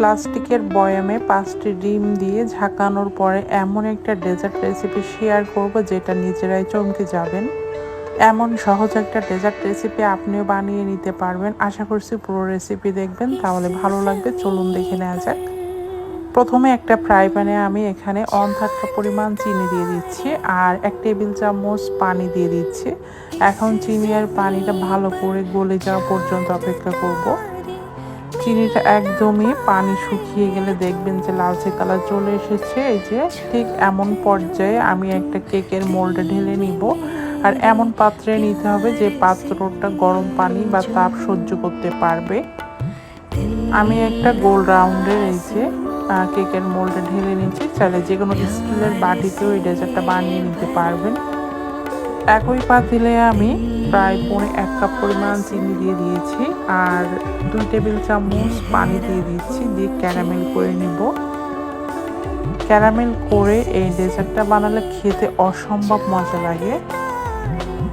প্লাস্টিকের বয়ামে পাঁচটি ডিম দিয়ে ঝাঁকানোর পরে এমন একটা ডেজার্ট রেসিপি শেয়ার করব যেটা নিজেরাই চমকে যাবেন। এমন সহজ একটা ডেজার্ট রেসিপি আপনিও বানিয়ে নিতে পারবেন। আশা করছি পুরো রেসিপি দেখবেন, তাহলে ভালো লাগবে। চলুন দেখে নেওয়া যাক। প্রথমে একটা ফ্রাই প্যানে আমি এখানে অন পরিমাণ চিনি দিয়ে দিচ্ছি আর এক টেবিল চামচ পানি দিয়ে দিচ্ছি। এখন চিনি আর পানিটা ভালো করে গলে যাওয়া পর্যন্ত অপেক্ষা করব। চিনিটা একদমই পানি শুকিয়ে গেলে দেখবেন যে লালচে কালার চলে এসেছে। এই যে ঠিক এমন পর্যায়ে আমি একটা কেকের মোল্ডে ঢেলে নিব। আর এমন পাত্রে নিতে হবে যে পাত্রটা গরম পানি বা তাপ সহ্য করতে পারবে। আমি একটা গোল রাউন্ডের এই যে কেকের মোল্ডে ঢেলে নিচ্ছি চাইলে যে কোনো স্টিলের বাটিতেও এই ডেজার্টটা বানিয়ে নিতে পারবেন। একই পাতিলে আমি প্রায় পৌনে এক কাপ পরিমাণ চিনি দিয়ে দিয়েছি আর দুই টেবিল চামচ পানি দিয়ে দিচ্ছি দিয়ে ক্যারামেল করে নেব। ক্যারামেল করে এই ডেজার্টটা বানালে খেতে অসম্ভব মজা লাগে।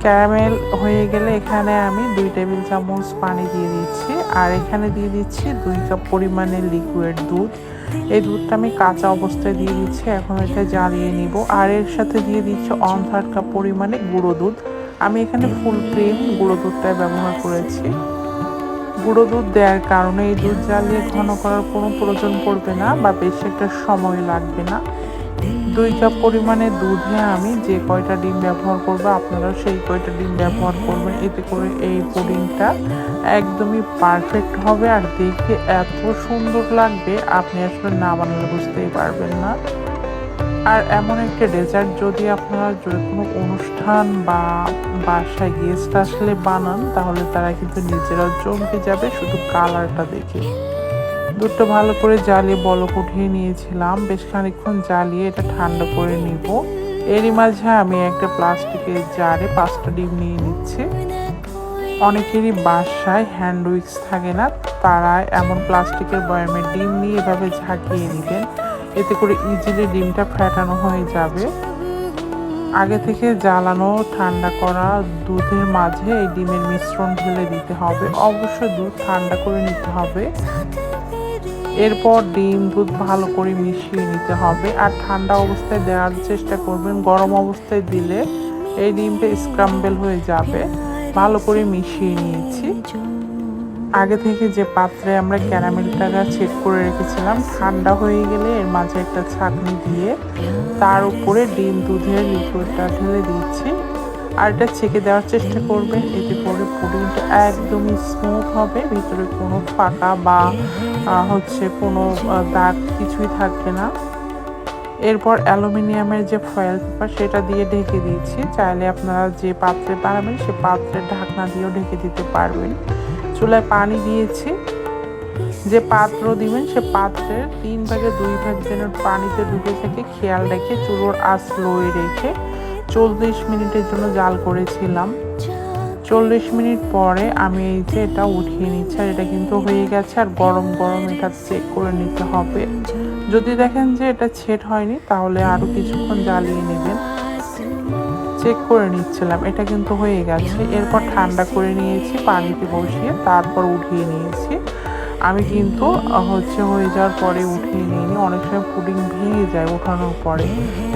ক্যারামেল হয়ে গেলে এখানে আমি দুই টেবিল চামচ পানি দিয়ে দিচ্ছি। আর এখানে দিয়ে দিচ্ছি দুই কাপ পরিমাণের লিকুইড দুধ। এই দুধটা আমি কাঁচা অবস্থায় দিয়ে দিচ্ছি, এখন এটা জ্বালিয়ে নিব। আর এর সাথে দিয়ে দিচ্ছি অন থার্ড কাপ পরিমাণে গুঁড়ো দুধ। আমি এখানে ফুল ক্রিম গুঁড়ো দুধটাই ব্যবহার করেছি। গুঁড়ো দুধ দেওয়ার কারণে এই দুধ জ্বালিয়ে ঘন করার কোনো প্রয়োজন পড়বে না বা বেশি একটা সময় লাগবে না। দুই কাপ পরিমাণে দুধে আমি যে কয়টা ডিম ব্যবহার করব আপনারা সেই কয়টা ডিম ব্যবহার করবেন। এতে করে এই পুডিংটা একদমই পারফেক্ট হবে আর দেখে এত সুন্দর লাগবে, আপনি আসলে না বানালে বুঝতেই পারবেন না। আর এমন একটা ডেজার্ট যদি আপনারা যে কোনো অনুষ্ঠান বা বাসায় গেস্ট আসলে বানান, তাহলে তারা কিন্তু নিজেরা চমকে যাবে শুধু কালারটা দেখে। দুধটা ভালো করে জ্বালিয়ে বলক উঠিয়ে নিয়েছিলাম। বেশ খানিক্ষণ জ্বালিয়ে এটা ঠান্ডা করে নিব। এরই মাঝে আমি একটা প্লাস্টিকের জারে পাঁচটা ডিম নিয়ে নিচ্ছি। অনেকেরই বাসায় হ্যান্ড উইক্স থাকে না, তারা এমন প্লাস্টিকের বয়ামের ডিম নিয়ে এভাবে ঝাঁকিয়ে নেবেন এতে করে ইজিলি ডিমটা ফ্যাটানো হয়ে যাবে। আগে থেকে জ্বালানো, ঠান্ডা করা দুধের মাঝে এই ডিমের মিশ্রণ ঢেলে দিতে হবে। অবশ্যই দুধ ঠান্ডা করে নিতে হবে। এরপর ডিম, দুধ ভালো করে মিশিয়ে নিতে হবে। আর ঠান্ডা অবস্থায় দেওয়ার চেষ্টা করবেন। গরম অবস্থায় দিলে এই ডিমটা স্ক্রাম্বেল হয়ে যাবে। ভালো করে মিশিয়ে নিয়েছি। আগে থেকে যে পাত্রে আমরা ক্যারামেলটাকে সেট করে রেখেছিলাম, ঠান্ডা হয়ে গেলে এর মাঝে একটা ছাঁকনি দিয়ে তার উপরে ডিম, দুধের লিকুইডটা ঢেলে দিচ্ছি। আর এটা ছেঁকে দেওয়ার চেষ্টা করবেন এতে করে পুডিংটা একদমই স্মুথ হবে। ভিতরে কোনো ফাঁকা বা হচ্ছে কোনো দাগ কিছুই থাকবে না। এরপর অ্যালুমিনিয়ামের যে ফয়েল পেপার সেটা দিয়ে ঢেকে দিয়েছি। চাইলে আপনারা যে পাত্রে বানাবেন, সে পাত্রের ঢাকনা দিয়েও ঢেকে দিতে পারবেন। চুলায় পানি দিয়েছি। যে পাত্র দিবেন, সে পাত্রের তিন ভাগে দুই ভাগ যেন পানিতে ডুবে থেকে, খেয়াল রেখে চুলোর আঁচ লোয়ে রেখে চল্লিশ মিনিটের জন্য জাল করেছিলাম। চল্লিশ মিনিট পরে আমি এই যে এটা উঠিয়ে নিচ্ছি, আর এটা কিন্তু হয়ে গেছে, আর গরম গরম এটা চেক করে নিতে হবে। যদি দেখেন যে এটা ছেট হয়নি, তাহলে আরও কিছুক্ষণ জ্বালিয়ে নেবেন। চেক করে নিচ্ছিলাম, এটা কিন্তু হয়ে গেছে। এরপর ঠান্ডা করে নিয়েছি, পানিতে বসিয়ে তারপর উঠিয়ে নিয়েছি। আমি কিন্তু হচ্ছে হয়ে যাওয়ার পরে উঠিয়ে নিইনি। অনেক সময় পুডিং ভেঙে যায় ওঠানোর পরে।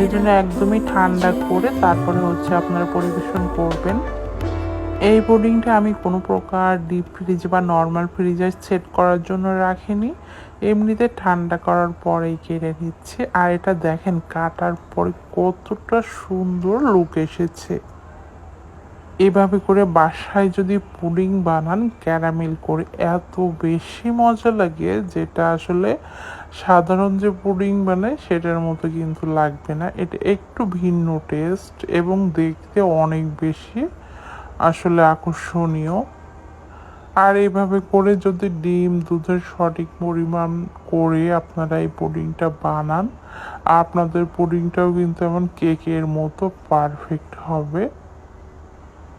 এই জন্য একদমই ঠান্ডা করে তারপরে হচ্ছে আপনারা পরিবেশন করবেন। এই পুডিংটা আমি কোনো প্রকার ডিপ ফ্রিজ বা নর্মাল ফ্রিজে সেট করার জন্য রাখিনি। এমনিতে ঠান্ডা করার পরেই কেটে নিচ্ছে। আর এটা দেখেন, কাটার পরে কতটা সুন্দর লুক এসেছে। এভাবে করে বাসায় যদি পুডিং বানান, ক্যারামেল করে, এত বেশি মজা লাগে যেটা আসলে সাধারণ যে পুডিং বানায়, সেটার মতো কিন্তু লাগবে না। এটা একটু ভিন্ন টেস্ট এবং দেখতে অনেক বেশি আসলে আকর্ষণীয়। আর এইভাবে করে যদি ডিম, দুধের সঠিক পরিমাণ করে আপনারা এই পুডিংটা বানান, আপনাদের পুডিংটাও কিন্তু এমন কেকের মতো পারফেক্ট হবে।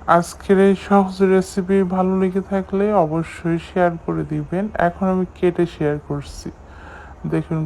আজকের এই সহজ রেসিপি ভালো লেগে থাকলে অবশ্যই শেয়ার করে দিবেন। এখন আমি কেটে শেয়ার করছি। দেখুন